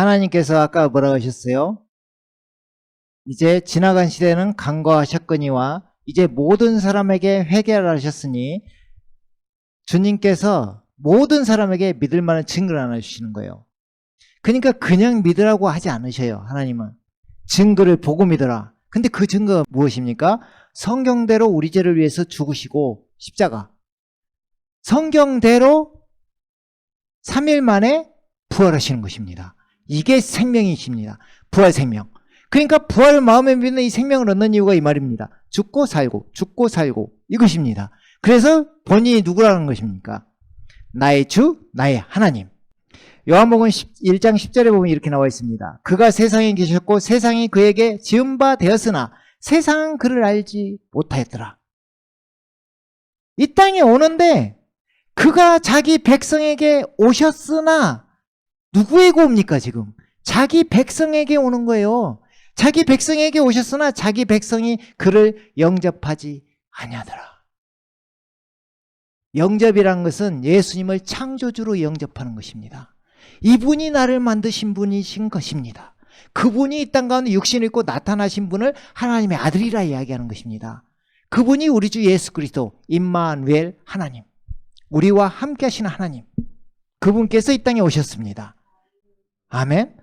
하나님께서 아까 뭐라고 하셨어요? 이제 지나간 시대는 간과하셨거니와 이제 모든 사람에게 회개를 하셨으니 주님께서 모든 사람에게 믿을 만한 증거를 하나 주시는 거예요. 그러니까 그냥 믿으라고 하지 않으셔요. 하나님은 증거를 보고 믿어라. 근데 그 증거가 무엇입니까? 성경대로 우리 죄를 위해서 죽으시고 십자가. 성경대로 3일 만에 부활하시는 것입니다. 이게 생명이십니다. 부활 생명. 그러니까 부활을 마음에 믿는 이 생명을 얻는 이유가 이 말입니다. 죽고 살고, 죽고 살고, 이것입니다. 그래서 본인이 누구라는 것입니까? 나의 주, 나의 하나님. 요한복음 1장 10절에 보면 이렇게 나와 있습니다. 그가 세상에 계셨고 세상이 그에게 지은 바 되었으나 세상은 그를 알지 못하였더라. 이 땅에 오는데 그가 자기 백성에게 오셨으나 누구에게 옵니까 지금? 자기 백성에게 오는 거예요. 자기 백성에게 오셨으나 자기 백성이 그를 영접하지 아니하더라. 영접이란 것은 예수님을 창조주로 영접하는 것입니다. 이분이 나를 만드신 분이신 것입니다. 그분이 이 땅 가운데 육신을 입고 나타나신 분을 하나님의 아들이라 이야기하는 것입니다. 그분이 우리 주 예수 그리스도 임마누엘 하나님 우리와 함께 하시는 하나님 그분께서 이 땅에 오셨습니다. 아멘.